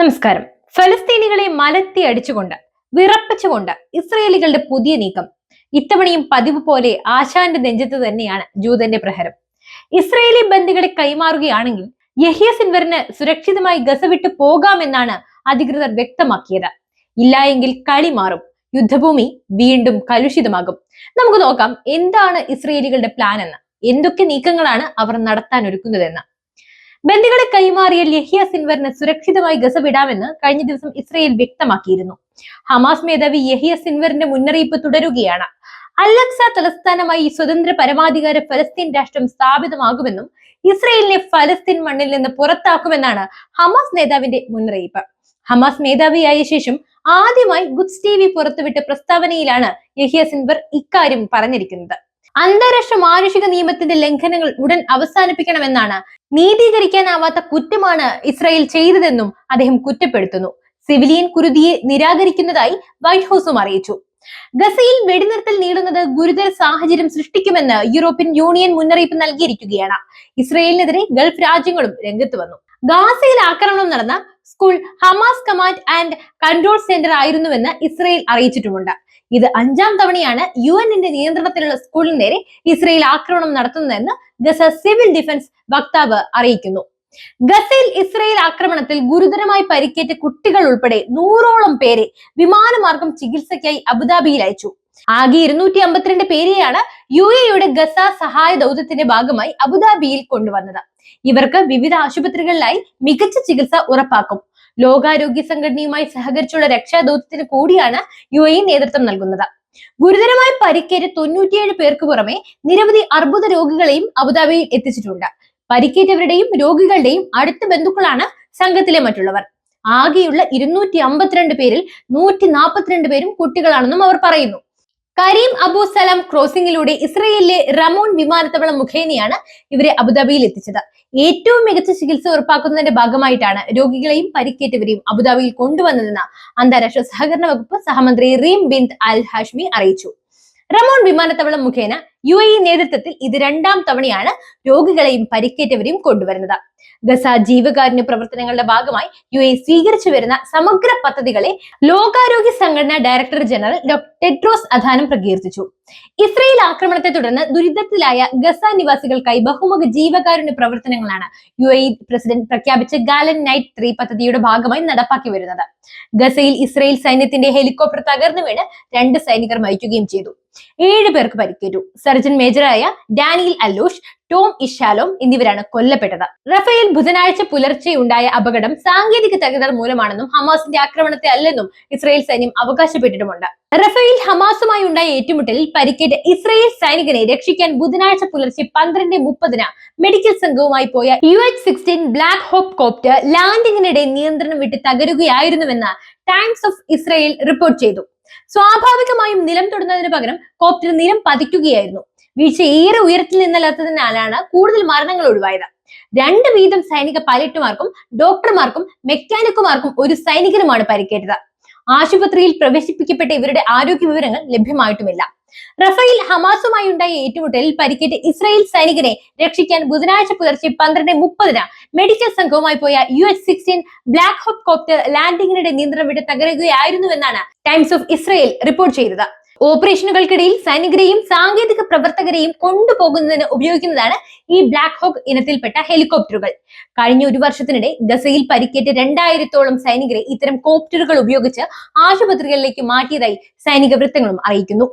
നമസ്കാരം. ഫലസ്തീനികളെ മലത്തി അടിച്ചുകൊണ്ട് വിറപ്പിച്ചുകൊണ്ട് ഇസ്രയേലികളുടെ പുതിയ നീക്കം. ഇത്തവണയും പതിവ് പോലെ ആശാന്റെ നെഞ്ചത്ത് തന്നെയാണ് ജൂതന്റെ പ്രഹരം. ഇസ്രയേലി ബന്ദികളെ കൈമാറുകയാണെങ്കിൽ യഹിയ സിൻവറിന് സുരക്ഷിതമായി ഗസ വിട്ടു പോകാമെന്നാണ് അധികൃതർ വ്യക്തമാക്കിയത്. ഇല്ലായെങ്കിൽ കളി മാറും. യുദ്ധഭൂമി വീണ്ടും കലുഷിതമാകും. നമുക്ക് നോക്കാം എന്താണ് ഇസ്രയേലികളുടെ പ്ലാൻ എന്ന്? എന്തൊക്കെ നീക്കങ്ങളാണ് അവർ നടത്താൻ ഒരുക്കുന്നതെന്ന്? ബന്ദികളെ കൈമാറിയ യഹിയ സിൻവറിന് സുരക്ഷിതമായി ഗസ വിടാമെന്ന് കഴിഞ്ഞ ദിവസം ഇസ്രയേൽ വ്യക്തമാക്കിയിരുന്നു. ഹമാസ് മേധാവി യഹിയ സിൻവറിന്റെ മുന്നറിയിപ്പ് തുടരുകയാണ്. അലക്സ തലസ്ഥാനമായി സ്വതന്ത്ര പരമാധികാര ഫലസ്തീൻ രാഷ്ട്രം സ്ഥാപിതമാകുമെന്നും ഇസ്രയേലിനെ ഫലസ്തീൻ മണ്ണിൽ നിന്ന് പുറത്താക്കുമെന്നാണ് ഹമാസ് നേതാവിന്റെ മുന്നറിയിപ്പ്. ഹമാസ് മേധാവിയായ ശേഷം ആദ്യമായി ഗുഡ്സ് ടി വി പുറത്തുവിട്ട പ്രസ്താവനയിലാണ് യഹിയ സിൻവർ ഇക്കാര്യം പറഞ്ഞിരിക്കുന്നത്. അന്താരാഷ്ട്ര മാനുഷിക നിയമത്തിന്റെ ലംഘനങ്ങൾ ഉടൻ അവസാനിപ്പിക്കണമെന്നാണ് നീതീകരിക്കാനാവാത്ത കുറ്റമാണ് ഇസ്രായേൽ ചെയ്തതെന്നും അദ്ദേഹം കുറ്റപ്പെടുത്തുന്നു. സിവിലിയൻ കുരുതിയെ നിരാകരിക്കുന്നതായി വൈറ്റ് ഹൌസും അറിയിച്ചു. ഗസയിൽ വെടിനിർത്തൽ നീളുന്നത് ഗുരുതര സാഹചര്യം സൃഷ്ടിക്കുമെന്ന് യൂറോപ്യൻ യൂണിയൻ മുന്നറിയിപ്പ് നൽകിയിരിക്കുകയാണ്. ഇസ്രായേലിനെതിരെ ഗൾഫ് രാജ്യങ്ങളും രംഗത്ത് വന്നു. ഗാസയിൽ ആക്രമണം നടന്ന school Hamas command and control centre ആയിരുന്നുവെന്ന് ഇസ്രായേൽ അറിയിച്ചിട്ടുമുണ്ട്. ഇത് അഞ്ചാം തവണയാണ് യു എന്നിന്റെ നിയന്ത്രണത്തിലുള്ള സ്കൂളിന് നേരെ ഇസ്രയേൽ ആക്രമണം നടത്തുന്നതെന്ന് ഗസ സിവിൽ ഡിഫൻസ് വക്താവ് അറിയിക്കുന്നു. ഗസയിൽ ഇസ്രയേൽ ആക്രമണത്തിൽ ഗുരുതരമായി പരിക്കേറ്റ കുട്ടികൾ ഉൾപ്പെടെ നൂറോളം പേരെ വിമാനമാർഗം ചികിത്സയ്ക്കായി അബുദാബിയിൽ അയച്ചു. ആകെ ഇരുന്നൂറ്റി അമ്പത്തിരണ്ട് പേരെയാണ് യു എയുടെ ഗസ സഹായ ദൗത്യത്തിന്റെ ഭാഗമായി അബുദാബിയിൽ കൊണ്ടുവന്നത്. ഇവർക്ക് വിവിധ ആശുപത്രികളിലായി മികച്ച ചികിത്സ ഉറപ്പാക്കും. ലോകാരോഗ്യ സംഘടനയുമായി സഹകരിച്ചുള്ള രക്ഷാദൌത്യത്തിന് കൂടിയാണ് യു എ നേതൃത്വം നൽകുന്നത്. ഗുരുതരമായി പരിക്കേറ്റ തൊണ്ണൂറ്റിയേഴ് പേർക്ക് പുറമെ നിരവധി അർബുദ രോഗികളെയും അബുദാബിയിൽ എത്തിച്ചിട്ടുണ്ട്. പരിക്കേറ്റവരുടെയും രോഗികളുടെയും അടുത്ത ബന്ധുക്കളാണ് സംഘത്തിലെ മറ്റുള്ളവർ. ആകെയുള്ള ഇരുന്നൂറ്റി അമ്പത്തിരണ്ട് പേരിൽ നൂറ്റി നാൽപ്പത്തിരണ്ട് പേരും കുട്ടികളാണെന്നും അവർ പറയുന്നു. കരീം അബു സലാം ക്രോസിംഗിലൂടെ ഇസ്രയേലിലെ റമോൺ വിമാനത്താവളം മുഖേനയാണ് ഇവരെ അബുദാബിയിൽ എത്തിച്ചത്. ഏറ്റവും മികച്ച ചികിത്സ ഉറപ്പാക്കുന്നതിന്റെ ഭാഗമായിട്ടാണ് രോഗികളെയും പരിക്കേറ്റവരെയും അബുദാബിയിൽ കൊണ്ടുവന്നതെന്ന് അന്താരാഷ്ട്ര സഹകരണ വകുപ്പ് സഹമന്ത്രി റീം ബിന്ദ് അൽ ഹാഷ്മി അറിയിച്ചു. റമോൺ വിമാനത്താവളം മുഖേന യു എ നേതൃത്വത്തിൽ ഇത് രണ്ടാം തവണയാണ് രോഗികളെയും പരിക്കേറ്റവരെയും കൊണ്ടുവരുന്നത്. ഗസ ജീവകാരുണ്യ പ്രവർത്തനങ്ങളുടെ ഭാഗമായി യു എ സ്വീകരിച്ചു വരുന്ന സമഗ്ര പദ്ധതികളെ ലോകാരോഗ്യ സംഘടന director general doctor Tedros Adhanom പ്രകീർത്തിച്ചു. ഇസ്രയേൽ ആക്രമണത്തെ തുടർന്ന് ദുരിതത്തിലായ ഗസ നിവാസികൾക്കായി ബഹുമുഖ ജീവകാരുണ്യ പ്രവർത്തനങ്ങളാണ് യു എ പ്രസിഡന്റ് പ്രഖ്യാപിച്ച ഗാലൻ നൈറ്റ് ത്രീ പദ്ധതിയുടെ ഭാഗമായി നടപ്പാക്കി വരുന്നത്. ഗസയിൽ ഇസ്രയേൽ സൈന്യത്തിന്റെ ഹെലികോപ്റ്റർ തകർന്നു വീണ് രണ്ട് സൈനികർ മരിക്കുകയും ചെയ്തു. ഏഴ് പേർക്ക് പരിക്കേറ്റു. സർജൻ മേജറായ ഡാനിയൽ അല്ലൂഷ് ടോം ഇഷാലോം എന്നിവരാണ് കൊല്ലപ്പെട്ടത്. റഫേൽ ബുധനാഴ്ച പുലർച്ചെ ഉണ്ടായ അപകടം സാങ്കേതിക തകരാർ മൂലമാണെന്നും ഹമാസിന്റെ ആക്രമണത്തെ അല്ലെന്നും ഇസ്രായേൽ സൈന്യം അവകാശപ്പെട്ടിട്ടുമുണ്ട്. റഫേൽ ഹമാസുമായി ഉണ്ടായ ഏറ്റുമുട്ടലിൽ പരിക്കേറ്റ ഇസ്രായേൽ സൈനികനെ രക്ഷിക്കാൻ ബുധനാഴ്ച പുലർച്ചെ പന്ത്രണ്ട് മുപ്പതിന് മെഡിക്കൽ സംഘവുമായി പോയ U H sixteen Black Hawk copter ലാൻഡിങ്ങിനിടെ നിയന്ത്രണം വിട്ട് തകരുകയായിരുന്നുവെന്ന് ടൈംസ് ഓഫ് ഇസ്രായേൽ റിപ്പോർട്ട് ചെയ്തു. സ്വാഭാവികമായും നിലം തൊടുന്നതിന് പകരം കോപ്റ്റർ നിലം പതിക്കുകയായിരുന്നു. വീഴ്ച ഏറെ ഉയരത്തിൽ നിന്നല്ലാത്തതിനാലാണ് കൂടുതൽ മരണങ്ങൾ ഒഴിവായത്. രണ്ട് വീതം സൈനിക പൈലറ്റുമാർക്കും ഡോക്ടർമാർക്കും മെക്കാനിക്കുമാർക്കും ഒരു സൈനികനുമാണ് പരിക്കേറ്റത്. ആശുപത്രിയിൽ പ്രവേശിപ്പിക്കപ്പെട്ട ഇവരുടെ ആരോഗ്യ വിവരങ്ങൾ ലഭ്യമായിട്ടുമില്ല. റഫേൽ ഹമാസുമായി ഉണ്ടായ ഏറ്റുമുട്ടലിൽ പരിക്കേറ്റ ഇസ്രായേൽ സൈനികനെ രക്ഷിക്കാൻ ബുധനാഴ്ച പുലർച്ചെ പന്ത്രണ്ട് മുപ്പതിന് മെഡിക്കൽ സംഘവുമായി പോയ U H sixteen Black Hawk copter ലാൻഡിങ്ങിനിടെ നിയന്ത്രണം വിട്ട് തകരുകയായിരുന്നുവെന്നാണ് ടൈംസ് ഓഫ് ഇസ്രായേൽ റിപ്പോർട്ട് ചെയ്തത്. ഓപ്പറേഷനുകൾക്കിടയിൽ സൈനികരെയും സാങ്കേതിക പ്രവർത്തകരെയും കൊണ്ടുപോകുന്നതിന് ഉപയോഗിക്കുന്നതാണ് ഈ ബ്ലാക്ക് ഹോക്ക് ഇനത്തിൽപ്പെട്ട ഹെലികോപ്റ്ററുകൾ. കഴിഞ്ഞ ഒരു വർഷത്തിനിടെ ഗസയിൽ പരിക്കേറ്റ് രണ്ടായിരത്തോളം സൈനികരെ ഇത്തരം കോപ്റ്ററുകൾ ഉപയോഗിച്ച് ആശുപത്രികളിലേക്ക് മാറ്റിയതായി സൈനിക വൃത്തങ്ങളും അറിയിക്കുന്നു.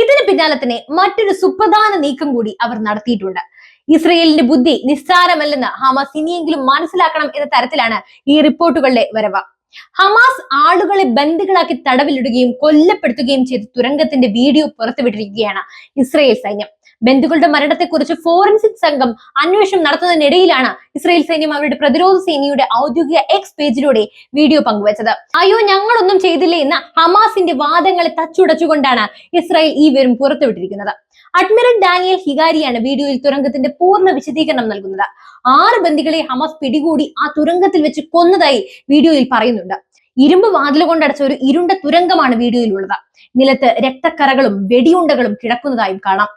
ഇതിന് പിന്നാലെ തന്നെ മറ്റൊരു സുപ്രധാന നീക്കം കൂടി അവർ നടത്തിയിട്ടുണ്ട്. ഇസ്രയേലിന്റെ ബുദ്ധി നിസ്സാരമല്ലെന്ന് ഹമാസ് ഇനിയെങ്കിലും മനസ്സിലാക്കണം എന്ന തരത്തിലാണ് ഈ റിപ്പോർട്ടുകളുടെ വരവ്. ഹമാസ് ആളുകളെ ബന്ദികളാക്കി തടവിലിടുകയും കൊല്ലപ്പെടുത്തുകയും ചെയ്ത തുരങ്കത്തിന്റെ വീഡിയോ പുറത്തുവിട്ടിരിക്കുകയാണ് ഇസ്രയേൽ സൈന്യം. ബന്ധുക്കളുടെ മരണത്തെക്കുറിച്ച് ഫോറൻസിക് സംഘം അന്വേഷണം നടത്തുന്നതിനിടയിലാണ് ഇസ്രയേൽ സൈന്യം അവരുടെ പ്രതിരോധ സേനയുടെ ഔദ്യോഗിക എക്സ് പേജിലൂടെ വീഡിയോ പങ്കുവച്ചത്. അയ്യോ ഞങ്ങളൊന്നും ചെയ്തില്ലേ എന്ന ഹമാസിന്റെ വാദങ്ങളെ തച്ചുടച്ചുകൊണ്ടാണ് ഇസ്രായേൽ ഈ വിവരം പുറത്തുവിട്ടിരിക്കുന്നത്. അഡ്മിറൽ ഡാനിയൽ ഹിഗാരിയാണ് വീഡിയോയിൽ തുരങ്കത്തിന്റെ പൂർണ വിശദീകരണം നൽകുന്നത്. ആറ് ബന്ദികളെ ഹമാസ് പിടികൂടി ആ തുരങ്കത്തിൽ വെച്ച് കൊന്നതായി വീഡിയോയിൽ പറയുന്നുണ്ട്. ഇരുമ്പ് വാതിൽ കൊണ്ടടച്ച ഒരു ഇരുണ്ട തുരങ്കമാണ് വീഡിയോയിലുള്ളത്. നിലത്ത് രക്തക്കറകളും വെടിയുണ്ടകളും കിടക്കുന്നതായും കാണാം.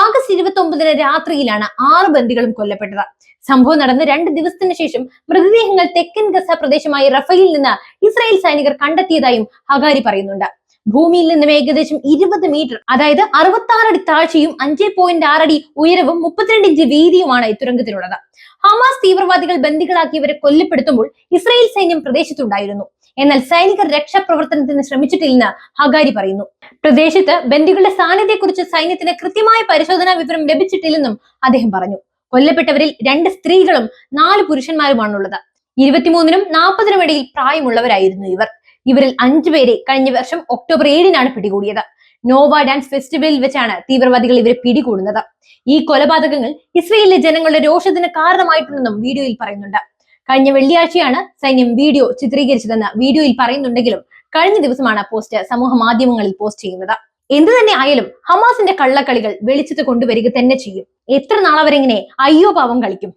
ആഗസ്റ്റ് ഇരുപത്തി ഒമ്പതിന് രാത്രിയിലാണ് ആറ് ബന്ദികളും കൊല്ലപ്പെട്ടത്. സംഭവം നടന്ന് രണ്ട് ദിവസത്തിന് ശേഷം മൃതദേഹങ്ങൾ തെക്കൻ ഗസ പ്രദേശമായ റഫയിൽ നിന്ന് ഇസ്രായേൽ സൈനികർ കണ്ടെത്തിയതായും ഹഗാരി പറയുന്നുണ്ട്. ഭൂമിയിൽ നിന്നും ഏകദേശം ഇരുപത് മീറ്റർ അതായത് അറുപത്തി അടി താഴ്ചയും അഞ്ച് പോയിന്റ് ആറടി ഉയരവും മുപ്പത്തിരണ്ട് ഇഞ്ച് വീതിയുമാണ് ഈ തുരങ്കത്തിനുള്ളത് ഹമാസ് തീവ്രവാദികൾ ബന്ദികളാക്കിയവരെ കൊല്ലപ്പെടുത്തുമ്പോൾ ഇസ്രായേൽ സൈന്യം പ്രദേശത്തുണ്ടായിരുന്നു. എന്നാൽ സൈനികർ രക്ഷാപ്രവർത്തനത്തിന് ശ്രമിച്ചിട്ടില്ലെന്ന് ഹഗാരി പറയുന്നു. പ്രദേശത്ത് ബന്ദികളുടെ സാന്നിധ്യത്തെക്കുറിച്ച് സൈന്യത്തിന് കൃത്യമായ പരിശോധനാ വിവരം ലഭിച്ചിട്ടില്ലെന്നും അദ്ദേഹം പറഞ്ഞു. കൊല്ലപ്പെട്ടവരിൽ രണ്ട് സ്ത്രീകളും നാല് പുരുഷന്മാരുമാണുള്ളത്. ഇരുപത്തിമൂന്നിനും നാൽപ്പതിനും ഇടയിൽ പ്രായമുള്ളവരായിരുന്നു ഇവർ. ഇവരിൽ അഞ്ചു പേരെ കഴിഞ്ഞ വർഷം ഒക്ടോബർ ഏഴിനാണ് പിടികൂടിയത്. നോവ ഡാൻസ് ഫെസ്റ്റിവലിൽ വെച്ചാണ് തീവ്രവാദികൾ ഇവരെ പിടികൂടുന്നത്. ഈ കൊലപാതകങ്ങൾ ഇസ്രയേലിലെ ജനങ്ങളുടെ രോഷത്തിന് കാരണമായിട്ടുണ്ടെന്നും വീഡിയോയിൽ പറയുന്നുണ്ട്. കഴിഞ്ഞ വെള്ളിയാഴ്ചയാണ് സൈന്യം വീഡിയോ ചിത്രീകരിച്ചതെന്ന് വീഡിയോയിൽ പറയുന്നുണ്ടെങ്കിലും കഴിഞ്ഞ ദിവസമാണ് പോസ്റ്റ് സമൂഹ മാധ്യമങ്ങളിൽ പോസ്റ്റ് ചെയ്യുന്നത്. എന്തു തന്നെ ആയാലും ഹമാസിന്റെ കള്ളക്കളികൾ വെളിച്ചത്ത് കൊണ്ടുവരിക തന്നെ ചെയ്യും. എത്ര നാളവരെങ്ങനെ അയ്യോ പാവം കളിക്കും?